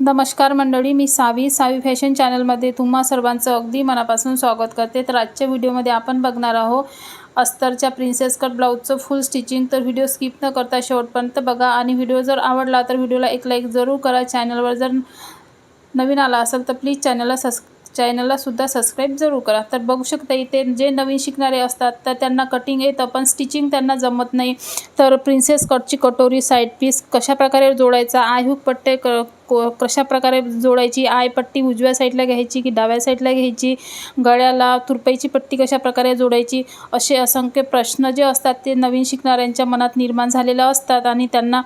नमस्कार मंडळी मी सावी. सावी फॅशन चॅनलमध्ये तुम्हा सर्वांचं अगदी मनापासून स्वागत करते. तर आजच्या व्हिडिओमध्ये आपण बघणार आहोत अस्तरच्या प्रिन्सेस कट ब्लाऊजचं फुल स्टिचिंग. तर व्हिडिओ स्किप न करता शेवटपर्यंत बघा. आणि व्हिडिओ जर आवडला तर व्हिडिओला एक लाईक जरूर करा. चॅनलवर जर नवीन आला असेल तर प्लीज चॅनलला सबस् चॅनललासुद्धा सबस्क्राईब जरूर करा. तर बघू शकता इथे जे नवीन शिकणारे असतात तर त्यांना कटिंग येतं पण स्टिचिंग त्यांना जमत नाही. तर प्रिन्सेस कटची कटोरी साईड पीस कशाप्रकारे जोडायचा आय हुक पट्टे क को कशाप्रकारे जोडायची? आय पट्टी उजव्या साईडला घ्यायची की डाव्या साईडला घ्यायची? गळ्याला तुरपाईची पट्टी कशाप्रकारे जोडायची? असे असंख्य प्रश्न जे असतात ते नवीन शिकणाऱ्यांच्या मनात निर्माण झालेलं असतात आणि त्यांना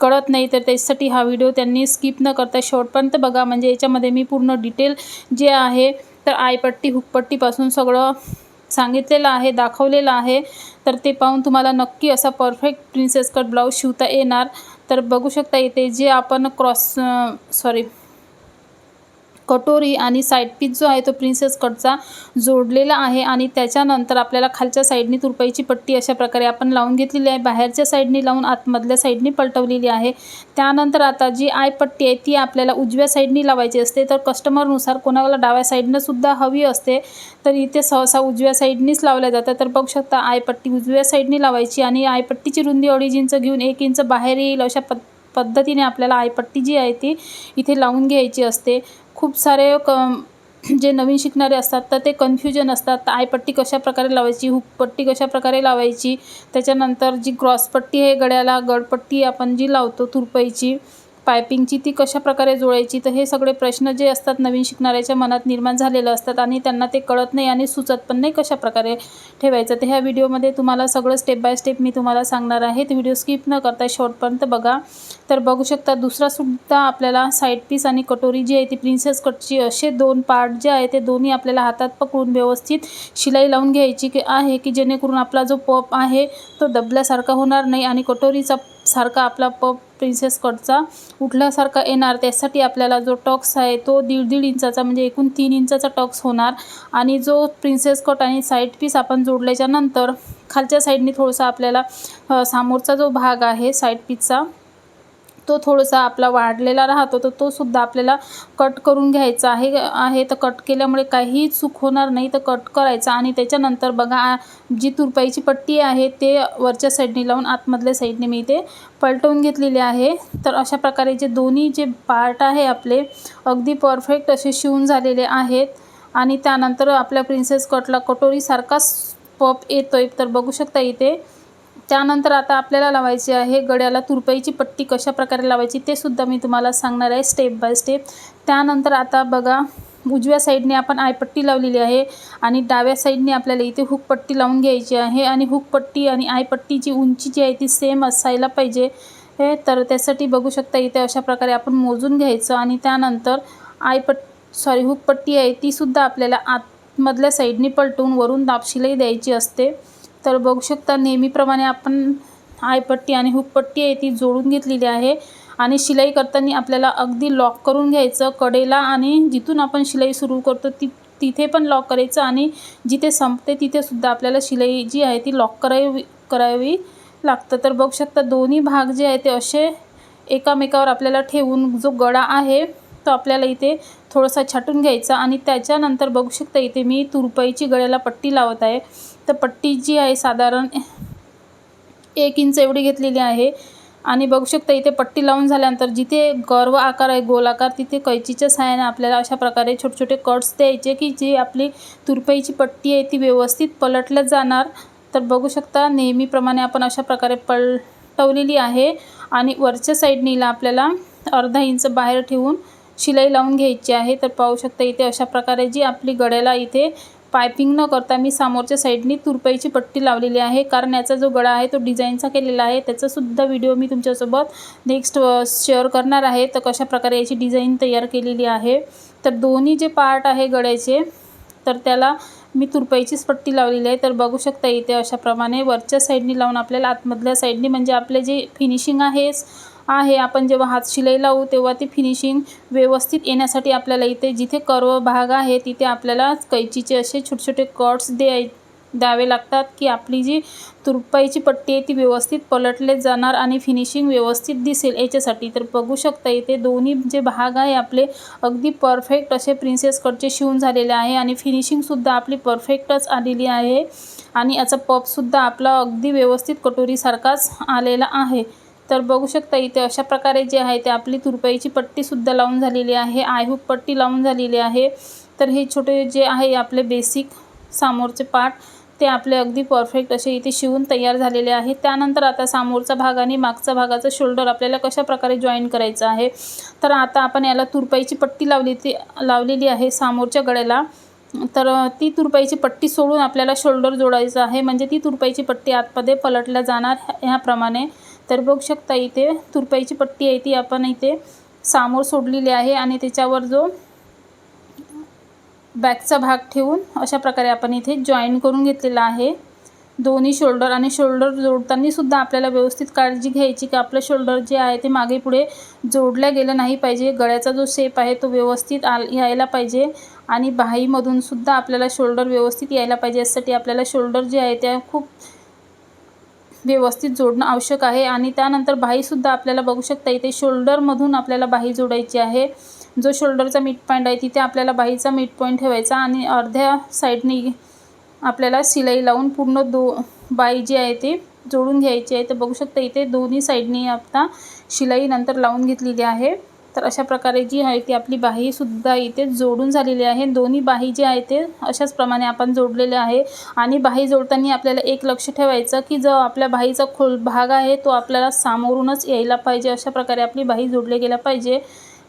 कळत नाही. तर त्याच्यासाठी हा व्हिडिओ त्यांनी स्किप न करता शेवटपर्यंत बघा. म्हणजे याच्यामध्ये मी पूर्ण डिटेल जे आहे तर आयपट्टी हुकपट्टीपासून सगळं सांगितलेलं आहे दाखवलेलं आहे. तर ते पाहून तुम्हाला नक्की असा परफेक्ट प्रिन्सेस कट ब्लाऊज शिवता येणार. तर बघू शकता इथे जे आपण क्रॉस सॉरी कटोरी आणि साईड पीस जो आहे तो प्रिन्सेस कटचा जोडलेला आहे आणि त्याच्यानंतर आपल्याला खालच्या साईडनी तुरपाईची पट्टी अशा प्रकारे आपण लावून घेतलेली आहे. बाहेरच्या साईडनी लावून आतमधल्या साईडनी पलटवलेली आहे. त्यानंतर आता जी आय पट्टी आहे ती आपल्याला उजव्या साईडनी लावायची असते. तर कस्टमरनुसार कोणाला डाव्या साईडनं सुद्धा हवी असते तर इथे सहसा उजव्या साईडनीच लावल्या जातात. तर बघू शकता आयपट्टी उजव्या साईडनी लावायची आणि आयपट्टीची रुंदी अडीच इंच घेऊन एक इंच बाहेर येईल अशा पत् पद्धतीने आपल्याला आयपट्टी जी आहे ती इथे लावून घ्यायची असते. खूप सारे क जे नवीन शिकणारे असतात तर ते कन्फ्युजन असतात. तर आयपट्टी कशाप्रकारे लावायची हुकपट्टी कशाप्रकारे लावायची त्याच्यानंतर जी क्रॉसपट्टी आहे गळ्याला गळपट्टी आपण जी लावतो तुरपईची पायपिंगची ती कशाप्रकारे जोडायची तर हे सगळे प्रश्न जे असतात नवीन शिकणाऱ्याच्या मनात निर्माण झालेले असतात आणि त्यांना ते कळत नाही आणि सुचत पण नाही कशाप्रकारे ठेवायचं. तर ह्या व्हिडिओमध्ये तुम्हाला सगळं स्टेप बाय स्टेप मी तुम्हाला सांगणार आहे. ते व्हिडिओ स्किप न करता शॉर्टपर्यंत बघा. तर बघू शकता दुसरासुद्धा आपल्याला साईड पीस आणि कटोरी जी आहे ती प्रिन्सेस कटची असे दोन पार्ट जे आहे ते दोन्ही आपल्याला हातात पकडून व्यवस्थित शिलाई लावून घ्यायची की आहे की जेणेकरून आपला जो पप आहे तो दबल्यासारखा होणार नाही आणि कटोरीचा सारखा आपला पप प्रिन्सेस कटचा उठल्यासारखा येणार. त्यासाठी आपल्याला जो टॉक्स आहे तो दीड दीड इंचाचा म्हणजे एकूण तीन इंचाचा टॉक्स होणार. आणि जो प्रिन्सेस कट आणि साईड पीस आपण जोडल्याच्यानंतर खालच्या साईडने थोडंसं आपल्याला समोरचा जो भाग आहे साईड पीसचा तो थोडासा आपला वाढलेला राहतो तर तो सुद्धा आपल्याला कट करून घ्यायचा आहे आहे. तर कट केल्यामुळे काहीही चूक होणार नाही तर कट करायचा. आणि त्याच्यानंतर बघा जी तुरपाईची पट्टी आहे ते वरच्या साईडने लावून आतमधल्या साईडने मी इथे पलटवून घेतलेली आहे. तर अशा प्रकारे जे दोन्ही जे पार्ट आहे आपले अगदी परफेक्ट असे शिवून झालेले आहेत. आणि त्यानंतर आपल्या प्रिन्सेस कटला कटोरीसारखाच पप येतो आहे तर बघू शकता इथे त्यानंतर आता आपल्याला लावायची आहे गळ्याला तुरपाईची पट्टी कशा प्रकारे लावायची ते सुद्धा मी तुम्हाला सांगणार आहे स्टेप बाय स्टेप त्यानंतर आता बघा उजव्या साईडने आपण आयपट्टी लावलेली आहे आणि डाव्या साईडने आपल्याला इथे हुकपट्टी लावून घ्यायची आहे आणि हुकपट्टी आणि आयपट्टीची उंची जी आहे ती सेम असायला पाहिजे. हे तर त्यासाठी बघू शकता इथे अशा प्रकारे आपण मोजून घ्यायचं आणि त्यानंतर आयपट सॉरी हुकपट्टी आहे तीसुद्धा आपल्याला आतमधल्या साईडने पलटून वरून दाब द्यायची असते. तर बघू शकता नेहमीप्रमाणे आपण आयपट्टी आणि हुकपट्टी आहे ती जोडून घेतलेली आहे. आणि शिलाई करताना आपल्याला अगदी लॉक करून घ्यायचं कडेला आणि जिथून आपण शिलाई सुरू करतो ती तिथे पण लॉक करायचं आणि जिथे संपते तिथेसुद्धा आपल्याला शिलाई जी आहे ती लॉक करावी करावी लागतं. तर बघू शकता दोन्ही भाग जे आहे ते असे एकामेकावर आपल्याला ठेवून जो गळा आहे तो आपल्याला इथे थोडासा छाटून घ्यायचा आणि त्याच्यानंतर बघू शकता इथे मी तुरपाईची गळ्याला पट्टी लावत आहे. तर पट्टी जी आहे साधारण एक इंच एवढी घेतलेली आहे. आणि बघू शकता इथे पट्टी लावून झाल्यानंतर जिथे गर्व आकार आहे गोलाकार तिथे कैचीच्या सहाय्याने आपल्याला अशा प्रकारे छोटे छोटे कट्स द्यायचे की जी आपली तुरपाईची पट्टी आहे ती व्यवस्थित पलटल्या जाणार. तर बघू शकता नेहमीप्रमाणे आपण अशा प्रकारे पलटवलेली आहे. आणि वरच्या साईडनीला आपल्याला अर्धा इंच बाहेर ठेवून शिलाई लावून घ्यायची आहे. तर पाहू शकता इथे अशा प्रकारे जी आपली गळ्याला इथे पायपिंग न करता मी समोरच्या साईडनी तुरपाईची पट्टी लावलेली आहे. कारण याचा जो गळा आहे तो डिझाईनचा केलेला आहे. त्याचासुद्धा व्हिडिओ मी तुमच्यासोबत नेक्स्ट शेअर करणार आहे. तर कशा प्रकारे याची डिझाईन तयार केलेली आहे. तर दोन्ही जे पार्ट आहे गळ्याचे तर त्याला मी तुरपाईचीच पट्टी लावलेली आहे. तर बघू शकता इथे अशाप्रमाणे वरच्या साईडनी लावून आपल्याला आतमधल्या साईडनी म्हणजे आपले जे फिनिशिंग आहे आहे. आपण जेव्हा हात शिलाई लावू तेव्हा ती फिनिशिंग व्यवस्थित येण्यासाठी आपल्याला इथे जिथे कर्व भाग आहे तिथे आपल्याला कैचीचे असे छोटे छोटे कट्स द्याय द्यावे लागतात की आपली जी तुरपाईची पट्टी आहे ती व्यवस्थित पलटले जाणार आणि फिनिशिंग व्यवस्थित दिसेल याच्यासाठी. तर बघू शकता इथे दोन्ही जे भाग आहे आपले अगदी परफेक्ट असे प्रिन्सेस कटचे शिवून झालेले आहे आणि फिनिशिंगसुद्धा आपली परफेक्टच आलेली आहे. आणि याचा पपसुद्धा आपला अगदी व्यवस्थित कटोरीसारखाच आलेला आहे. तर बघू शकता इथे अशा प्रकारे जे आहे ते आपली तुरपाईची पट्टीसुद्धा लावून झालेली आहे. आयहूक पट्टी लावून झालेली आहे. तर हे छोटे जे आहे आपले बेसिक सामोरचे पार्ट ते आपले अगदी परफेक्ट असे इथे शिवून तयार झालेले आहे. त्यानंतर आता समोरचा भाग आणि मागचा भागाचा शोल्डर आपल्याला कशा प्रकारे जॉईन करायचं आहे? तर आता आपण याला तुरपाईची पट्टी लावली ती लावलेली आहे समोरच्या गळ्याला. तर ती तुरपाईची पट्टी सोडून आपल्याला शोल्डर जोडायचं आहे. म्हणजे ती तुरपाईची पट्टी आतमध्ये पलटल्या जाणार ह्याप्रमाणे. तर बघू शकता इथे तुरपाईची पट्टी आहे ती आपण इथे सामोर सोडलेली आहे आणि त्याच्यावर जो बॅकचा भाग ठेवून अशा प्रकारे आपण इथे जॉईन करून घेतलेला आहे. दोन्ही शोल्डर आणि शोल्डर जोडताना सुद्धा आपल्याला व्यवस्थित काळजी घ्यायची की आपलं शोल्डर जे आहे ते मागे पुढे जोडल्या गेलं नाही पाहिजे. गळ्याचा जो शेप आहे तो व्यवस्थित आ यायला पाहिजे आणि बाहीमधून सुद्धा आपल्याला शोल्डर व्यवस्थित यायला पाहिजे. यासाठी आपल्याला शोल्डर जे आहे त्या खूप व्यवस्थित जोडणं आवश्यक आहे. आणि त्यानंतर बाहीसुद्धा आपल्याला बघू शकता इथे शोल्डरमधून आपल्याला बाही जोडायची आहे. जो शोल्डरचा मिड पॉईंट आहे तिथे आपल्याला बाहीचा मिड पॉईंट ठेवायचा आणि अर्ध्या साईडने आपल्याला शिलाई लावून पूर्ण दो बाई जी आहे ती जोडून घ्यायची आहे. तर बघू शकता इथे दोन्ही साईडनी आता शिलाई नंतर लावून घेतलेली आहे. तर अशा प्रकारे जी आहे ती आपली बाहीसुद्धा इथे जोडून झालेली आहे. दोन्ही बाही जे आहे ते अशाच प्रमाणे आपण जोडलेले आहे. आणि बाही जोडताना आपल्याला एक लक्ष ठेवायचं की जो आपल्या बाहीचा खोल भाग आहे तो आपल्याला सामोरूनच यायला पाहिजे. अशा प्रकारे आपली बाही जोडली गेल्या पाहिजे.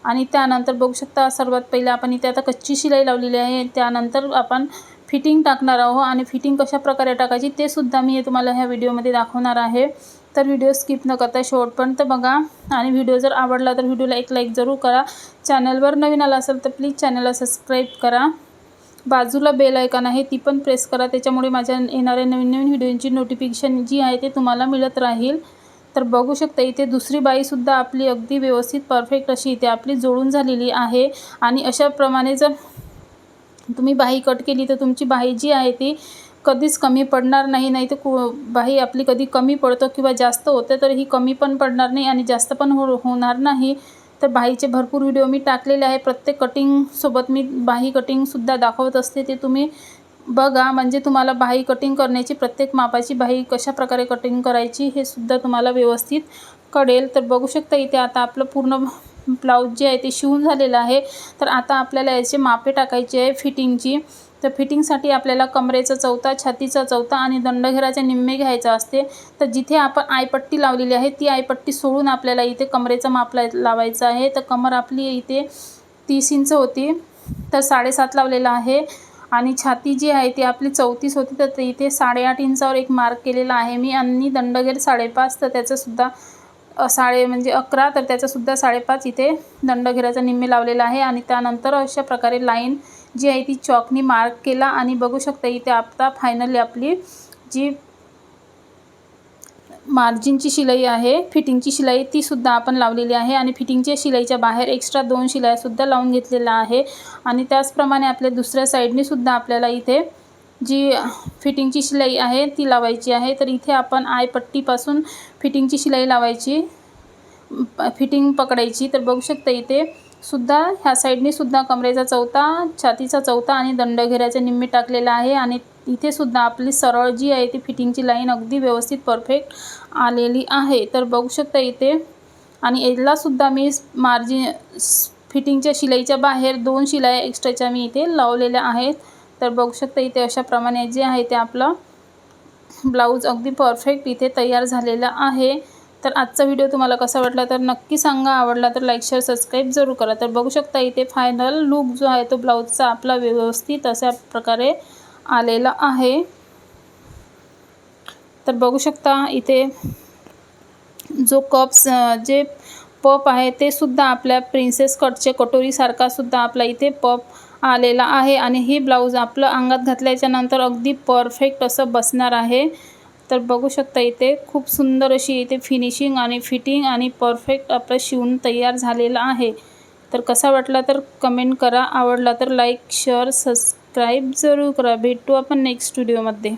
आणि त्यानंतर बघू शकता सर्वात पहिले आपण इथे आता कच्ची शिलाई लावलेली आहे. त्यानंतर आपण फिटिंग टाकणार आहोत. आणि फिटिंग कशा प्रकारे टाकायची ते सुद्धा मी तुम्हाला ह्या व्हिडिओमध्ये दाखवणार आहे. तर व्हिडिओ स्किप न करता शेवटपर्यंत बघा. आणि व्हिडिओ जर आवडला तर व्हिडिओला एक लाईक जरूर करा. चॅनलवर नवीन आला असेल तर प्लीज चॅनलला सबस्क्राईब करा. बाजूला बेल ऐकन आहे ती पण प्रेस करा. त्याच्यामुळे माझ्या येणाऱ्या नवीन नवीन व्हिडिओची नोटिफिकेशन जी आहे ते तुम्हाला मिळत राहील. तर बघू शकता इथे दुसरी बाईसुद्धा आपली अगदी व्यवस्थित परफेक्ट अशी इथे आपली जोडून झालेली आहे. आणि अशाप्रमाणे जर तुम्ही बाही कट केली तर तुमची बाही जी आहे ती कधीच कमी पडणार नाही नाही तर कु बाही आपली कधी कमी पडतो किंवा जास्त होते तर ही कमी पण पडणार नाही आणि जास्त पण हो होणार नाही. तर बाहीचे भरपूर व्हिडिओ मी टाकलेले आहे. प्रत्येक कटिंगसोबत मी बाही कटिंगसुद्धा दाखवत असते. ते तुम्ही बघा. म्हणजे तुम्हाला बाही कटिंग करण्याची प्रत्येक मापाची बाही कशा प्रकारे कटिंग करायची हे सुद्धा तुम्हाला व्यवस्थित कळेल. तर बघू शकता इथे आता आपलं पूर्ण ब्लाऊज जे आहे ते शिवून झालेलं आहे. तर आता आपल्याला याचे मापे टाकायचे आहे फिटिंगची तर फिटिंगसाठी आपल्याला कमरेचा चौथा छातीचा चौथा आणि दंडघेराचे निम्मे घ्यायचा असते. तर जिथे आपण आयपट्टी लावलेली आहे ती आयपट्टी सोडून आपल्याला इथे कमरेचा माप लावायचं आहे. तर कमर आपली इथे तीस इंच होती. तर साडेसात लावलेला आहे. आणि छाती जी आहे ती आपली चौतीस होती. तर इथे साडेआठ इंचावर एक मार्क केलेला आहे. मी आणि दंडघेर साडेपाच तर त्याचंसुद्धा साडे म्हणजे अकरा तर त्याचासुद्धा साडेपाच इथे दंडघेराचा निम्मे लावलेला आहे. आणि त्यानंतर अशा प्रकारे लाईन जी आहे ती चॉकनी मार्क केला आणि बघू शकता इथे आता फायनली आपली जी मार्जिनची शिलाई आहे फिटिंगची शिलाई तीसुद्धा आपण लावलेली आहे आणि फिटिंगच्या शिलाईच्या बाहेर एक्स्ट्रा दोन शिलाईसुद्धा लावून घेतलेला आहे. आणि त्याचप्रमाणे आपल्या दुसऱ्या साईडनेसुद्धा आपल्याला इथे जी फिटिंगची शिलाई आहे ती लावायची आहे. तर इथे आपण आयपट्टीपासून फिटिंगची शिलाई लावायची फिटिंग पकडायची. तर बघू शकता इथे सुद्धा ह्या साईडने सुद्धा कमरेचा चौथा छातीचा चौथा आणि दंडघेऱ्याचे निम्मे टाकलेला आहे. आणि इथे सुद्धा आपली सरळ जी आहे ती फिटिंगची लाईन अगदी व्यवस्थित परफेक्ट आलेली आहे. तर बघू शकता इथे. आणि यालासुद्धा मी मार्जिन फिटिंगच्या शिलाईच्या बाहेर दोन शिलाई एक्स्ट्राच्या मी इथे लावलेल्या आहेत. तर बघू शकता इथे अशाप्रमाणे जे आहे ते आपलं ब्लाऊज अगदी परफेक्ट इथे तयार झालेलं आहे. तर आजचा व्हिडिओ तुम्हाला कसा वाटला तर नक्की सांगा. आवडला तर लाईक शेअर सबस्क्राईब जरूर करा. तर बघू शकता इथे फायनल लुक जो आहे तो ब्लाऊजचा आपला व्यवस्थित अशा प्रकारे आलेला आहे. तर बघू शकता इथे जो कप्स जे पप आहे ते सुद्धा आपल्या प्रिन्सेस कटचे कटोरीसारखा सुद्धा आपला इथे पप आलेला आहे. आणि हे ब्लाऊज आपलं अंगात घातल्याच्या नंतर अगदी परफेक्ट असं बसणार आहे. तर बघू शकता इथे खूप सुंदर अशी इथे फिनिशिंग आणि फिटिंग आणि परफेक्ट आपलं शिवून तयार झालेलं आहे. तर कसा वाटला तर कमेंट करा. आवडला तर लाईक शेअर सबस्क्राईब जरूर करा. भेटू आपण नेक्स्ट व्हिडिओमध्ये